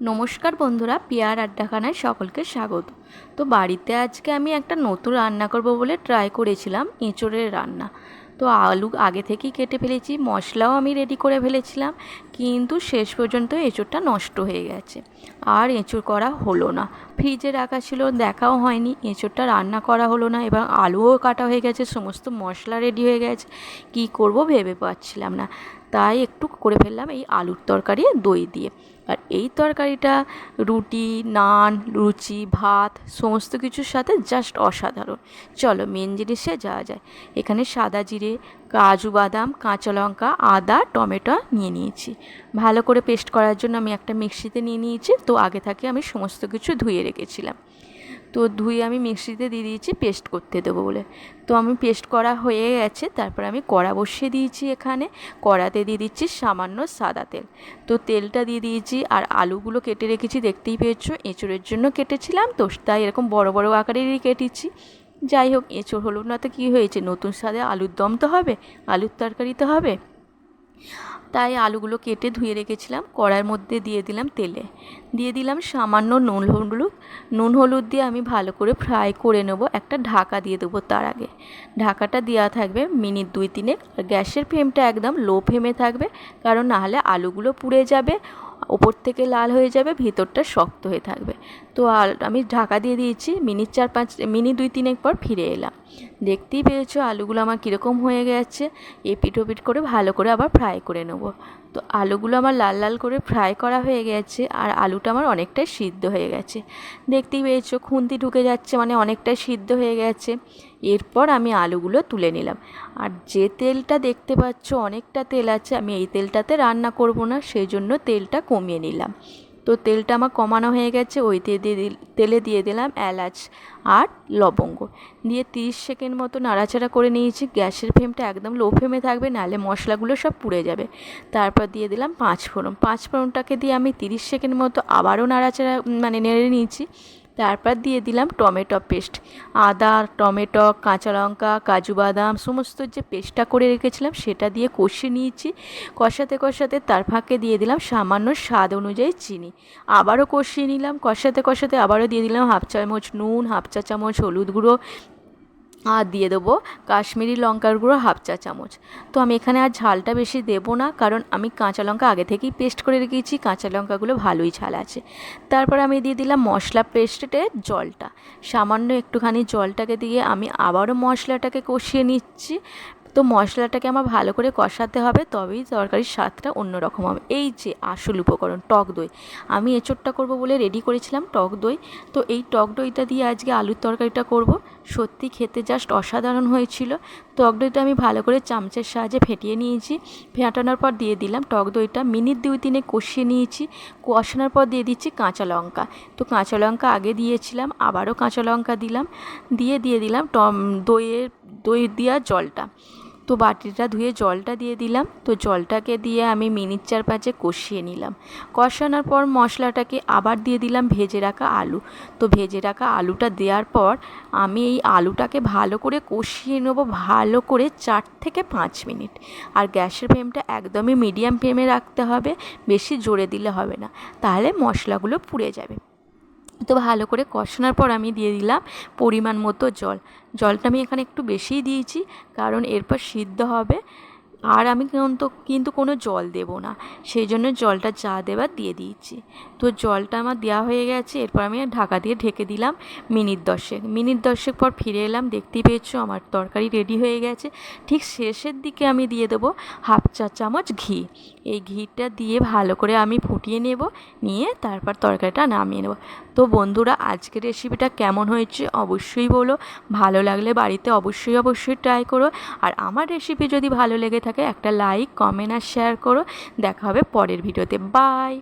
নমস্কার বন্ধুরা, পিয়ার আড্ডাখানায় সকলকে স্বাগত। তো বাড়িতে আজকে আমি একটা নতুন রান্না করব বলে ট্রাই করেছিলাম, এঁচোড়ের রান্না। তো আলু আগে থেকেই কেটে ফেলেছি, মশলাও আমি রেডি করে ফেলেছিলাম, কিন্তু শেষ পর্যন্ত এঁচোড়টা নষ্ট হয়ে গেছে। আর এঁচোড় করা হলো না। ফ্রিজে রাখা ছিল দেখাও হয়নি, এঁচোড়টা রান্না করা হলো না এবং আলুও কাটা হয়ে গেছে, সমস্ত মশলা রেডি হয়ে গেছে। কি করব ভেবে পাচ্ছিলাম না। তাই একটু করে ফেললাম এই আলুর তরকারি দই দিয়ে। আর এই তরকারিটা রুটি, নান, লুচি, ভাত, সমস্ত কিছুর সাথে জাস্ট অসাধারণ। চলো মেন জিনিসে যাওয়া যায় এখানে সাদা জিরে কাজু বাদাম, কাঁচা লঙ্কা, আদা, টমেটো নিয়ে নিয়েছি। ভালো করে পেস্ট করার জন্য আমি একটা মিক্সিতে নিয়ে নিয়েছি। তো আগে থেকে আমি সমস্ত কিছু ধুয়ে রেখেছিলাম। তো ধুয়ে আমি মিক্সিতে দিয়ে দিয়েছি, পেস্ট করতে দেবো বলে। তো আমি পেস্ট করা হয়ে গেছে। তারপর আমি কড়া বসিয়ে দিয়েছি এখানে। কড়াতে দিয়ে দিচ্ছি সামান্য সাদা তেল। তো তেলটা দিয়ে দিয়েছি আর আলুগুলো কেটে রেখেছি, দেখতেই পেয়েছ। এঁচড়ের জন্য কেটেছিলাম। তো তাই এরকম বড় বড় আকারেরই কেটেছি। যাই হোক, এঁচড় হলো না তো কী হয়েছে? নতুন স্বাদে আলুর দম তো হবে, আলুর তরকারি তো হবে। তাই আলুগুলো কেটে ধুয়ে রেখেছিলাম কড়ার মধ্যে দিয়ে দিলাম তেলে। দিয়ে দিলাম সামান্য নুন হলুদ। নুন হলুদ দিয়ে আমি ভালো করে ফ্রাই করে নেব, একটা ঢাকা দিয়ে দেবো তার আগে। ঢাকাটা দেওয়া থাকবে মিনিট দুই তিনেক, আর গ্যাসের ফ্লেমটা একদম লো ফ্লেমে থাকবে, কারণ নাহলে আলুগুলো পুড়ে যাবে, ওপর থেকে লাল হয়ে যাবে, ভিতরটা শক্ত হয়ে থাকবে। তো আর আমি ঢাকা দিয়ে দিয়েছি, মিনিট চার পাঁচ, মিনিট দুই তিনেক পর ফিরে এলাম। দেখতেই পেয়েছ আলুগুলো আমার কীরকম হয়ে গেছে এপিট ওপিট করে ভালো করে আবার ফ্রাই করে নেব। তো আলুগুলো আমার লাল লাল করে ফ্রাই করা হয়ে গেছে আর আলুটা আমার অনেকটাই সিদ্ধ হয়ে গেছে। দেখতেই পেয়েছ খুন্তি ঢুকে যাচ্ছে মানে অনেকটাই সিদ্ধ হয়ে গেছে। এরপর আমি আলুগুলো তুলে নিলাম। আর যে তেলটা দেখতে পাচ্ছ অনেকটা তেল আছে, আমি এই তেলটাতে রান্না করব না, সেই জন্য তেলটা কমিয়ে নিলাম। তো তেলটা আমার কমানো হয়ে গেছে, ওই দিয়ে তেলে দিয়ে দিলাম এলাচ আর লবঙ্গ। দিয়ে তিরিশ সেকেন্ড মতো নাড়াচাড়া করে নিয়েছি, গ্যাসের ফ্লেমটা একদম লো ফ্লেমে থাকবে, নাহলে মশলাগুলো সব পুড়ে যাবে। তারপর দিয়ে দিলাম পাঁচ ফোড়ন পাঁচ ফোড়নটাকে দিয়ে আমি তিরিশ সেকেন্ড মতো আবারও নাড়াচাড়া মানে নেড়ে নিয়েছি। তারপর দিয়ে দিলাম টমেটো পেস্ট। আদা, টমেটো, কাঁচা লঙ্কা, কাজু বাদাম, সমস্ত যে পেস্টটা করে রেখেছিলাম সেটা দিয়ে কষিয়ে নিয়েছি। কষাতে কষাতে তার ফাঁকে দিয়ে দিলাম সামান্য স্বাদ অনুযায়ী চিনি। আবারও কষিয়ে নিলাম, কষাতে কষাতে আবারও দিয়ে দিলাম হাফ চামচ নুন, হাফ চা চামচ হলুদ গুঁড়ো আর দিয়ে দেবো কাশ্মীরি লঙ্কার গুঁড়ো হাফ চা চামচ। তো আমি এখানে আর ঝালটা বেশি দেবো না, কারণ আমি কাঁচা লঙ্কা আগে থেকেই পেস্ট করে রেখেছি, কাঁচা লঙ্কাগুলো ভালোই ঝাল আছে। তারপর আমি দিয়ে দিলাম মশলা পেস্টে জলটা। সামান্য একটুখানি জলটাকে দিয়ে আমি আবারও মশলাটাকে কষিয়ে নিচ্ছি। তো মশলাটাকে আমার ভালো করে কষাতে হবে, তবেই তরকারির স্বাদটা অন্যরকম হবে। এই যে আসল উপকরণ, টক দই। আমি এঁচোড়টা করব বলে রেডি করেছিলাম টক দই। তো এই টক দইটা দিয়ে আজকে আলুর তরকারিটা করব। সত্যি খেতে জাস্ট অসাধারণ হয়েছিল। টক দইটা আমি ভালো করে চামচের সাহায্যে ফেটিয়ে নিয়েছি। ফেটানোর পর দিয়ে দিলাম টক দইটা। মিনিট দুই তিনে কষিয়ে নিয়েছি। কষানোর পর দিয়ে দিচ্ছি কাঁচা লঙ্কা। তো কাঁচা লঙ্কা আগে দিয়েছিলাম, আবারও কাঁচা লঙ্কা দিলাম। দিয়ে দিয়ে দিলাম টম, দইয়ের, দই দেওয়া জলটা। তো বাটিটা ধুয়ে জলটা দিয়ে দিলাম। তো জলটাকে দিয়ে আমি মিনিট চার পাঁচে কষিয়ে নিলাম। কষানোর পর মশলাটাকে আবার দিয়ে দিলাম ভেজে রাখা আলু। তো ভেজে রাখা আলুটা দেওয়ার পর আমি এই আলুটাকে ভালো করে কষিয়ে নেব ভালো করে চার থেকে পাঁচ মিনিট। আর গ্যাসের ফ্লেমটা একদমই মিডিয়াম ফ্লেমে রাখতে হবে, বেশি জোরে দিলে হবে না। তাহলে মশলাগুলো পুড়ে যাবে। তো ভালো করে কষানোর পর আমি দিয়ে দিলাম পরিমাণ মতো জল। জলটা আমি এখানে একটু বেশিই দিয়েছি, কারণ এরপর সিদ্ধ হবে। আর আমি কিন্তু কিন্তু কোনো জল দেব না। সেই জন্য জলটা যা দেবার দিয়ে দিয়েছি। তো জলটা আমার দেওয়া হয়ে গেছে, এরপর আমি ঢাকা দিয়ে ঢেকে দিলাম মিনিট দশেক। মিনিট দশেক পর ফিরে এলাম, দেখতেই পেয়েছ আমার তরকারি রেডি হয়ে গেছে। ঠিক শেষের দিকে আমি দিয়ে দেবো হাফ চা চামচ ঘি। এই ঘিটা দিয়ে ভালো করে আমি ফুটিয়ে নেব, নিয়ে তারপর তরকারিটা নামিয়ে নেব। তো বন্ধুরা, আজকের রেসিপিটা কেমন হয়েছে অবশ্যই বলো। ভালো লাগলে বাড়িতে অবশ্যই অবশ্যই ট্রাই করো। আর আমার রেসিপি যদি ভালো লেগে থাকে একটা লাইক কমেন্ট আর শেয়ার করো। দেখা হবে পরের ভিডিওতে বাই